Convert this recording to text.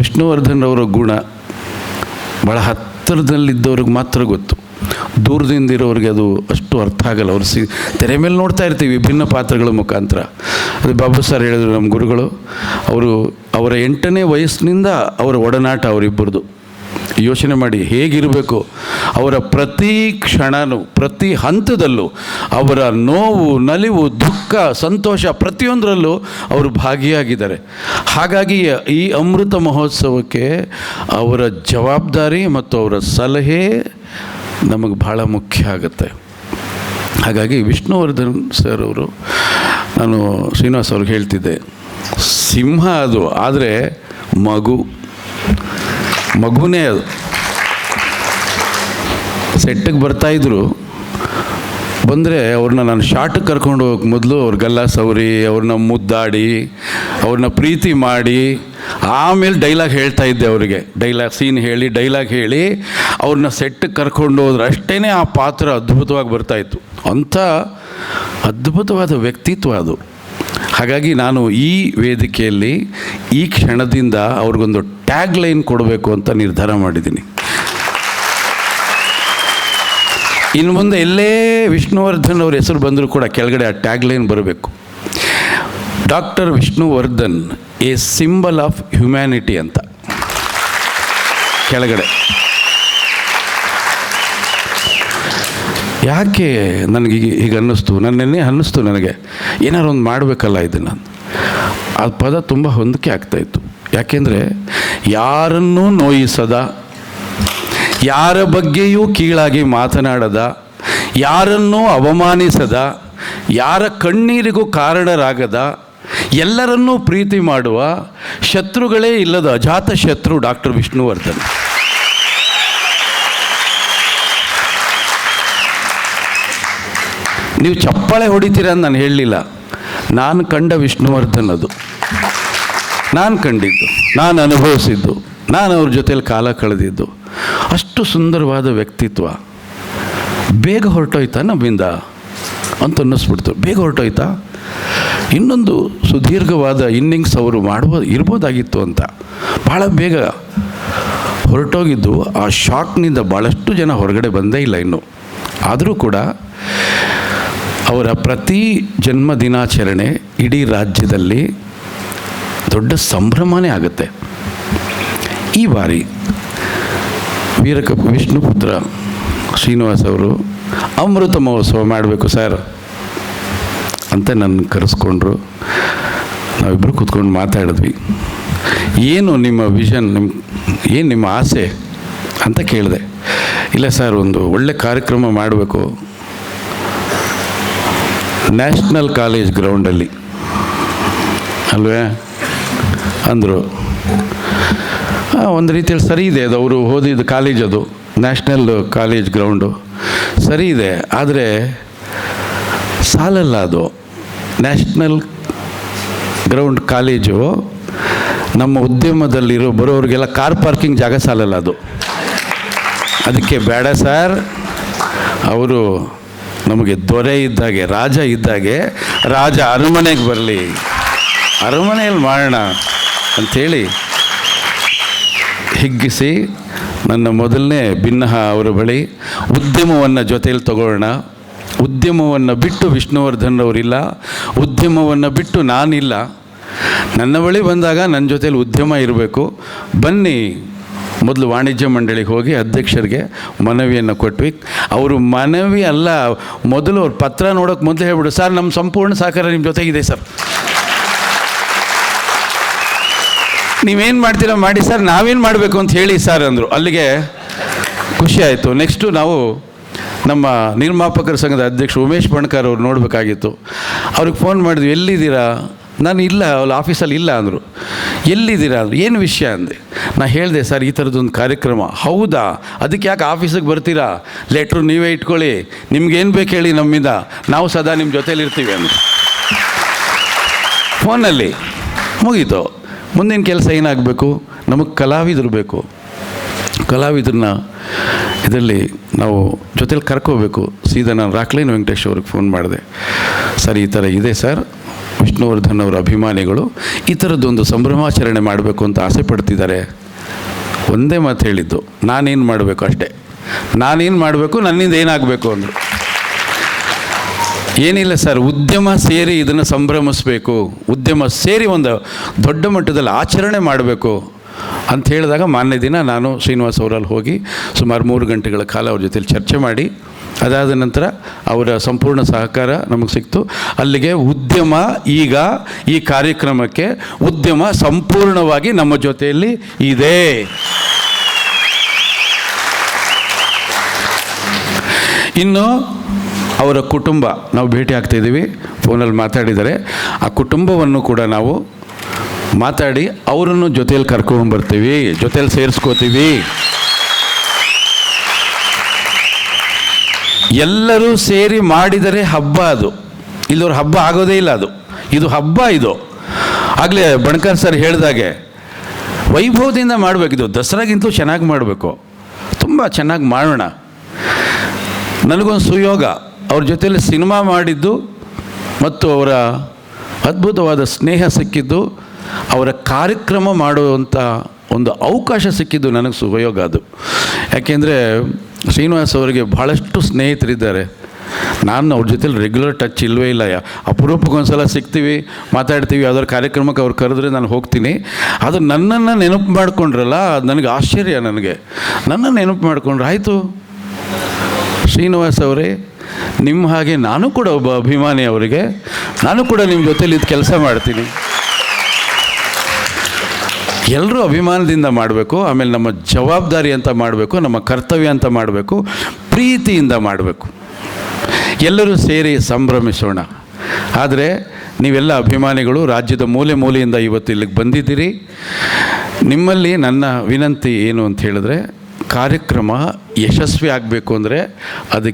ವಿಷ್ಣುವರ್ಧನ್ ಅವರ ಗುಣ ಭಾಳ ಹತ್ತಿರದಲ್ಲಿದ್ದವ್ರಿಗೆ ಮಾತ್ರ ಗೊತ್ತು. ದೂರದಿಂದ ಇರೋರಿಗೆ ಅದು ಅಷ್ಟು ಅರ್ಥ ಆಗಲ್ಲ. ಅವ್ರು ಸಿ ತೆರೆ ಮೇಲೆ ನೋಡ್ತಾ ಇರ್ತೀವಿ ವಿಭಿನ್ನ ಪಾತ್ರಗಳ ಮುಖಾಂತರ. ಅದು ಬಾಬು ಸರ್ ಹೇಳಿದ್ರು ನಮ್ಮ ಗುರುಗಳು, ಅವರು ಅವರ ಎಂಟನೇ ವಯಸ್ಸಿನಿಂದ ಅವರ ಒಡನಾಟ ಅವರಿಬ್ಬರದು. ಯೋಚನೆ ಮಾಡಿ ಹೇಗಿರಬೇಕು, ಅವರ ಪ್ರತಿ ಕ್ಷಣನೂ, ಪ್ರತಿ ಹಂತದಲ್ಲೂ, ಅವರ ನೋವು, ನಲಿವು, ದುಃಖ, ಸಂತೋಷ ಪ್ರತಿಯೊಂದರಲ್ಲೂ ಅವರು ಭಾಗಿಯಾಗಿದ್ದಾರೆ. ಹಾಗಾಗಿ ಈ ಅಮೃತ ಮಹೋತ್ಸವಕ್ಕೆ ಅವರ ಜವಾಬ್ದಾರಿ ಮತ್ತು ಅವರ ಸಲಹೆ ನಮಗೆ ಭಾಳ ಮುಖ್ಯ ಆಗುತ್ತೆ. ಹಾಗಾಗಿ ವಿಷ್ಣುವರ್ಧನ್ ಸರ್ ಅವರು, ನಾನು ಶ್ರೀನಿವಾಸ್ ಅವ್ರಿಗೆ ಹೇಳ್ತಿದ್ದೆ, ಸಿಂಹ ಅದು, ಆದರೆ ಮಗು. ಮಗುನೇ ಅದು. ಸೆಟ್ಟಿಗೆ ಬರ್ತಾಯಿದ್ರು ಬಂದರೆ ಅವ್ರನ್ನ ನಾನು ಶಾರ್ಟಿಗೆ ಕರ್ಕೊಂಡು ಹೋಗಕ್ಕೆ ಮೊದಲು ಅವ್ರಿಗೆಲ್ಲ ಸವರಿ ಅವ್ರನ್ನ ಮುದ್ದಾಡಿ, ಅವ್ರನ್ನ ಪ್ರೀತಿ ಮಾಡಿ, ಆಮೇಲೆ ಡೈಲಾಗ್ ಹೇಳ್ತಾ ಇದ್ದೆ ಅವರಿಗೆ. ಡೈಲಾಗ್ ಸೀನ್ ಹೇಳಿ, ಡೈಲಾಗ್ ಹೇಳಿ ಅವ್ರನ್ನ ಸೆಟ್ಟಿಗೆ ಕರ್ಕೊಂಡು ಹೋದ್ರೆ ಅಷ್ಟೇ ಆ ಪಾತ್ರ ಅದ್ಭುತವಾಗಿ ಬರ್ತಾಯಿತ್ತು ಅಂಥ ಅದ್ಭುತವಾದ ವ್ಯಕ್ತಿತ್ವ ಅದು. ಹಾಗಾಗಿ ನಾನು ಈ ವೇದಿಕೆಯಲ್ಲಿ ಈ ಕ್ಷಣದಿಂದ ಅವ್ರಿಗೊಂದು ಟ್ಯಾಗ್ ಲೈನ್ ಕೊಡಬೇಕು ಅಂತ ನಿರ್ಧಾರ ಮಾಡಿದ್ದೀನಿ. ಇನ್ನು ಮುಂದೆ ಎಲ್ಲೇ ವಿಷ್ಣುವರ್ಧನ್ ಅವ್ರ ಹೆಸರು ಬಂದರೂ ಕೂಡ ಕೆಳಗಡೆ ಆ ಟ್ಯಾಗ್ ಲೈನ್ ಬರಬೇಕು. Doctor Vishnuvardhan a symbol of humanity ಅಂತ. ಕೆಳಗಡೆ. ಯಾಕೆ ನನಗೆ ಹೀಗೆ ಅನ್ನಿಸ್ತು? ನನ್ನನ್ನೇ ಅನ್ನಿಸ್ತು ನನಗೆ. ಏನಾರು ಒಂದು ಮಾಡಬೇಕಲ್ಲ ಇದನ್ನು. ಆ ಪದ ತುಂಬ ಹೊಂದಿಕೆ ಆಗ್ತಾಯಿತ್ತು ಯಾಕೆಂದರೆ ಯಾರನ್ನೂ ನೋಯಿಸದ, ಯಾರ ಬಗ್ಗೆಯೂ ಕೀಳಾಗಿ ಮಾತನಾಡದ, ಯಾರನ್ನೂ ಅವಮಾನಿಸದ, ಯಾರ ಕಣ್ಣೀರಿಗೂ ಕಾರಣರಾಗದ, ಎಲ್ಲರನ್ನೂ ಪ್ರೀತಿ ಮಾಡುವ ಶತ್ರುಗಳೇ ಇಲ್ಲದ ಅಜಾತ ಶತ್ರು ಡಾಕ್ಟರ್ ವಿಷ್ಣುವರ್ಧನ್. ನೀವು ಚಪ್ಪಾಳೆ ಹೊಡಿತೀರ ಅಂತ ನಾನು ಹೇಳಲಿಲ್ಲ. ನಾನು ಕಂಡ ವಿಷ್ಣುವರ್ಧನ್ ಅದು. ನಾನು ಕಂಡಿದ್ದು, ನಾನು ಅನುಭವಿಸಿದ್ದು, ನಾನು ಅವ್ರ ಜೊತೆಯಲ್ಲಿ ಕಾಲ ಕಳೆದಿದ್ದು. ಅಷ್ಟು ಸುಂದರವಾದ ವ್ಯಕ್ತಿತ್ವ. ಬೇಗ ಹೊರಟೋಯ್ತಾ ನಮ್ಮಿಂದ? ಅಂತ ಅನ್ನಿಸ್ಬಿಡ್ತು. ಬೇಗ ಹೊರಟೋಯ್ತಾ? ಇನ್ನೊಂದು ಸುದೀರ್ಘವಾದ ಇನ್ನಿಂಗ್ಸ್ ಅವರು ಮಾಡ್ಬೋದು ಇರ್ಬೋದಾಗಿತ್ತು ಅಂತ. ಭಾಳ ಬೇಗ ಹೊರಟೋಗಿದ್ದು, ಆ ಶಾಕ್ನಿಂದ ಭಾಳಷ್ಟು ಜನ ಹೊರಗಡೆ ಬಂದೇ ಇಲ್ಲ ಇನ್ನು. ಆದರೂ ಕೂಡ ಅವರ ಪ್ರತಿ ಜನ್ಮ ದಿನಾಚರಣೆ ಇಡೀ ರಾಜ್ಯದಲ್ಲಿ ದೊಡ್ಡ ಸಂಭ್ರಮನೇ ಆಗುತ್ತೆ. ಈ ಬಾರಿ ವೀರಕ ವಿಷ್ಣುಪುತ್ರ ಶ್ರೀನಿವಾಸ್ ಅವರು ಅಮೃತ ಮಹೋತ್ಸವ ಮಾಡಬೇಕು ಸರ್ ಅಂತ ನನ್ನ ಕರೆಸ್ಕೊಂಡ್ರು. ನಾವಿಬ್ಬರು ಕೂತ್ಕೊಂಡು ಮಾತಾಡಿದ್ವಿ. ಏನು ನಿಮ್ಮ ವಿಷನ್ ನಿಮ್ಮ ಏನು ನಿಮ್ಮ ಆಸೆ ಅಂತ ಕೇಳಿದೆ. ಇಲ್ಲ ಸರ್, ಒಂದು ಒಳ್ಳೆ ಕಾರ್ಯಕ್ರಮ ಮಾಡಬೇಕು. ನ್ಯಾಷನಲ್ ಕಾಲೇಜ್ ಗ್ರೌಂಡಲ್ಲಿ ಅಲ್ವೇ? ಅಂದರು. ಒಂದು ರೀತಿಯಲ್ಲಿ ಸರಿ ಇದೆ ಅದು. ಅವರು ಓದಿದ ಕಾಲೇಜ್ ಅದು. ನ್ಯಾಷನಲ್ ಕಾಲೇಜ್ ಗ್ರೌಂಡು ಸರಿ ಇದೆ. ಆದರೆ ಸಾಲಲ್ಲ ಅದು. ನ್ಯಾಷನಲ್ ಗ್ರೌಂಡ್ ಕಾಲೇಜು ನಮ್ಮ ಉದ್ಯಮದಲ್ಲಿರೋ ಬರೋರಿಗೆಲ್ಲ ಕಾರ್ ಪಾರ್ಕಿಂಗ್ ಜಾಗ ಸಾಲಲ್ಲ ಅದು. ಅದಕ್ಕೆ ಬೇಡ ಸರ್. ಅವರು ನಮಗೆ ದೊರೆ ಇದ್ದಾಗೆ, ರಾಜ ಇದ್ದಾಗೆ, ರಾಜ ಅರಮನೆಗೆ ಬರಲಿ. ಅರಮನೆಯಲ್ಲಿ ಮಾಡೋಣ ಅಂಥೇಳಿ ಹಿಗ್ಗಿಸಿ ನನ್ನ ಮೊದಲನೇ ಭಿನ್ನಹ ಅವರ ಬಳಿ ಉದ್ಯಮವನ್ನು ಜೊತೆಯಲ್ಲಿ ತಗೊಳ್ಳೋಣ. ಉದ್ಯಮವನ್ನು ಬಿಟ್ಟು ವಿಷ್ಣುವರ್ಧನ್ ಅವರಿಲ್ಲ ಉದ್ಯಮವನ್ನು ಬಿಟ್ಟು ನಾನಿಲ್ಲ. ನನ್ನ ಬಳಿ ಬಂದಾಗ ನನ್ನ ಜೊತೇಲಿ ಉದ್ಯಮ ಇರಬೇಕು. ಬನ್ನಿ. ಮೊದಲು ವಾಣಿಜ್ಯ ಮಂಡಳಿಗೆ ಹೋಗಿ ಅಧ್ಯಕ್ಷರಿಗೆ ಮನವಿಯನ್ನು ಕೊಟ್ವಿ. ಅವರು ಮನವಿ ಅಲ್ಲ, ಮೊದಲು ಅವ್ರ ಪತ್ರ ನೋಡೋಕೆ ಮೊದಲು ಹೇಳ್ಬಿಡು ಸರ್ ನಮ್ಮ ಸಂಪೂರ್ಣ ಸಹಕಾರ ನಿಮ್ಮ ಜೊತೆಗಿದೆ, ಸರ್. ನೀವೇನು ಮಾಡ್ತೀರ? ಮಾಡಿ, ಸರ್, ನಾವೇನು ಮಾಡಬೇಕು ಅಂತ ಹೇಳಿ, ಸರ್, ಅಂದರು. ಅಲ್ಲಿಗೆ ಖುಷಿ ಆಯಿತು. ನೆಕ್ಸ್ಟು ನಾವು ನಮ್ಮ ನಿರ್ಮಾಪಕರ ಸಂಘದ ಅಧ್ಯಕ್ಷ ಉಮೇಶ್ ಬಣ್ಕಾರ್ ಅವ್ರು ನೋಡಬೇಕಾಗಿತ್ತು. ಅವ್ರಿಗೆ ಫೋನ್ ಮಾಡಿದ್ವಿ, ಎಲ್ಲಿದ್ದೀರಾ? ನಾನು ಇಲ್ಲ ಅವ್ರು ಆಫೀಸಲ್ಲಿ ಇಲ್ಲ ಅಂದರು. ಎಲ್ಲಿದ್ದೀರಾ ಅಂದರು. ಏನು ವಿಷಯ ಅಂದೆ. ನಾ ಹೇಳಿದೆ, ಸರ್, ಈ ಥರದ್ದೊಂದು ಕಾರ್ಯಕ್ರಮ. ಹೌದಾ? ಅದಕ್ಕೆ ಯಾಕೆ ಆಫೀಸಿಗೆ ಬರ್ತೀರಾ? ಲೆಟ್ರು ನೀವೇ ಇಟ್ಕೊಳ್ಳಿ. ನಿಮ್ಗೇನು ಬೇಕು ಹೇಳಿ ನಮ್ಮಿಂದ. ನಾವು ಸದಾ ನಿಮ್ಮ ಜೊತೇಲಿರ್ತೀವಿ ಅಂದರು. ಫೋನಲ್ಲಿ ಮುಗೀತು. ಮುಂದಿನ ಕೆಲಸ ಏನಾಗಬೇಕು? ನಮಗೆ ಕಲಾವಿದರು ಬೇಕು. ಕಲಾವಿದ್ರನ್ನ ಇದರಲ್ಲಿ ನಾವು ಜೊತೇಲಿ ಕರ್ಕೋಬೇಕು. ಸೀದಾ ನಾನು ರಾಕ್ಲೈನ್ ವೆಂಕಟೇಶ್ ಅವ್ರಿಗೆ ಫೋನ್ ಮಾಡಿದೆ. ಸರ್, ಈ ಥರ ಇದೆ, ಸರ್. ವಿಷ್ಣುವರ್ಧನ್ ಅವರ ಅಭಿಮಾನಿಗಳು ಈ ಥರದ್ದೊಂದು ಸಂಭ್ರಮಾಚರಣೆ ಮಾಡಬೇಕು ಅಂತ ಆಸೆ ಪಡ್ತಿದ್ದಾರೆ. ಒಂದೇ ಮಾತು ಹೇಳಿದ್ದು, ನಾನೇನು ಮಾಡಬೇಕು ಅಷ್ಟೇ. ನಾನೇನು ಮಾಡಬೇಕು, ನನ್ನಿಂದ ಏನಾಗಬೇಕು ಅಂದರು. ಏನಿಲ್ಲ ಸರ್, ಉದ್ಯಮ ಸೇರಿ ಇದನ್ನು ಸಂಭ್ರಮಿಸಬೇಕು. ಉದ್ಯಮ ಸೇರಿ ಒಂದು ದೊಡ್ಡ ಮಟ್ಟದಲ್ಲಿ ಆಚರಣೆ ಮಾಡಬೇಕು ಅಂತ ಹೇಳಿದಾಗ ಮಾನ್ಯ ದಿನ ನಾನು ಶ್ರೀನಿವಾಸ್ ಅವರಲ್ಲಿ ಹೋಗಿ ಸುಮಾರು ಮೂರು ಗಂಟೆಗಳ ಕಾಲ ಅವ್ರ ಜೊತೆಲಿ ಚರ್ಚೆ ಮಾಡಿ ಅದಾದ ನಂತರ ಅವರ ಸಂಪೂರ್ಣ ಸಹಕಾರ ನಮಗೆ ಸಿಕ್ತು. ಅಲ್ಲಿಗೆ ಉದ್ಯಮ ಈಗ ಈ ಕಾರ್ಯಕ್ರಮಕ್ಕೆ ಉದ್ಯಮ ಸಂಪೂರ್ಣವಾಗಿ ನಮ್ಮ ಜೊತೆಯಲ್ಲಿ ಇದೆ. ಇನ್ನು ಅವರ ಕುಟುಂಬ, ನಾವು ಭೇಟಿ ಆಗ್ತಾಯಿದ್ದೀವಿ ಫೋನಲ್ಲಿ ಮಾತಾಡಿದರೆ, ಆ ಕುಟುಂಬವನ್ನು ಕೂಡ ನಾವು ಮಾತಾಡಿ ಅವರನ್ನು ಜೊತೆಯಲ್ಲಿ ಕರ್ಕೊಂಡು ಬರ್ತೀವಿ ಜೊತೆಯಲ್ಲಿ ಸೇರಿಸ್ಕೋತೀವಿ. ಎಲ್ಲರೂ ಸೇರಿ ಮಾಡಿದರೆ ಹಬ್ಬ ಅದು. ಇಲ್ಲವ್ರ ಹಬ್ಬ ಆಗೋದೇ ಇಲ್ಲ ಅದು. ಇದು ಹಬ್ಬ ಇದು. ಆಗಲೇ ಬಣಕರ್ ಸರ್ ಹೇಳಿದಾಗೆ ವೈಭವದಿಂದ ಮಾಡಬೇಕಿದು. ದಸರಾಗಿಂತಲೂ ಚೆನ್ನಾಗಿ ಮಾಡಬೇಕು. ತುಂಬ ಚೆನ್ನಾಗಿ ಮಾಡೋಣ. ನನಗೊಂದು ಸುಯೋಗ. ಅವ್ರ ಜೊತೆಯಲ್ಲಿ ಸಿನಿಮಾ ಮಾಡಿದ್ದು ಮತ್ತು ಅವರ ಅದ್ಭುತವಾದ ಸ್ನೇಹ ಸಿಕ್ಕಿದ್ದು, ಅವರ ಕಾರ್ಯಕ್ರಮ ಮಾಡುವಂಥ ಒಂದು ಅವಕಾಶ ಸಿಕ್ಕಿದ್ದು ನನಗೆ ಸುಯೋಗ ಅದು. ಯಾಕೆಂದರೆ ಶ್ರೀನಿವಾಸ್ ಅವರಿಗೆ ಭಾಳಷ್ಟು ಸ್ನೇಹಿತರಿದ್ದಾರೆ. ನಾನು ಅವ್ರ ಜೊತೆಲಿ ರೆಗ್ಯುಲರ್ ಟಚ್ ಇಲ್ಲವೇ ಇಲ್ಲ. ಯಾ ಅಪರೂಪಕ್ಕೊಂದ್ಸಲ ಸಿಗ್ತೀವಿ, ಮಾತಾಡ್ತೀವಿ, ಯಾವ್ದಾದ್ರು ಕಾರ್ಯಕ್ರಮಕ್ಕೆ ಅವ್ರು ಕರೆದ್ರೆ ನಾನು ಹೋಗ್ತೀನಿ. ಅದು ನನ್ನನ್ನು ನೆನಪು ಮಾಡಿಕೊಂಡ್ರಲ್ಲ ಅದು ನನಗೆ ಆಶ್ಚರ್ಯ ನನಗೆ. ನನ್ನನ್ನು ನೆನಪು ಮಾಡಿಕೊಂಡ್ರೆ ಆಯಿತು. ಶ್ರೀನಿವಾಸ್ ಅವರೇ, ನಿಮ್ಮ ಹಾಗೆ ನಾನು ಕೂಡ ಒಬ್ಬ ಅಭಿಮಾನಿ ಅವರಿಗೆ, ನಾನು ಕೂಡ ನಿಮ್ಮ ಜೊತೇಲಿ ಇದು ಕೆಲಸ ಮಾಡ್ತೀನಿ. ಎಲ್ಲರೂ ಅಭಿಮಾನದಿಂದ ಮಾಡಬೇಕು, ಆಮೇಲೆ ನಮ್ಮ ಜವಾಬ್ದಾರಿ ಅಂತ ಮಾಡಬೇಕು, ನಮ್ಮ ಕರ್ತವ್ಯ ಅಂತ ಮಾಡಬೇಕು, ಪ್ರೀತಿಯಿಂದ ಮಾಡಬೇಕು. ಎಲ್ಲರೂ ಸೇರಿ ಸಂಭ್ರಮಿಸೋಣ. ಆದರೆ ನೀವೆಲ್ಲ ಅಭಿಮಾನಿಗಳು, ರಾಜ್ಯದ ಮೂಲೆ ಮೂಲೆಯಿಂದ ಇವತ್ತು ಇಲ್ಲಿಗೆ ಬಂದಿದ್ದೀರಿ. ನಿಮ್ಮಲ್ಲಿ ನನ್ನ ವಿನಂತಿ ಏನು ಅಂತ ಹೇಳಿದ್ರೆ, ಕಾರ್ಯಕ್ರಮ ಯಶಸ್ವಿ ಆಗಬೇಕು ಅಂದರೆ ಅದಕ್ಕೆ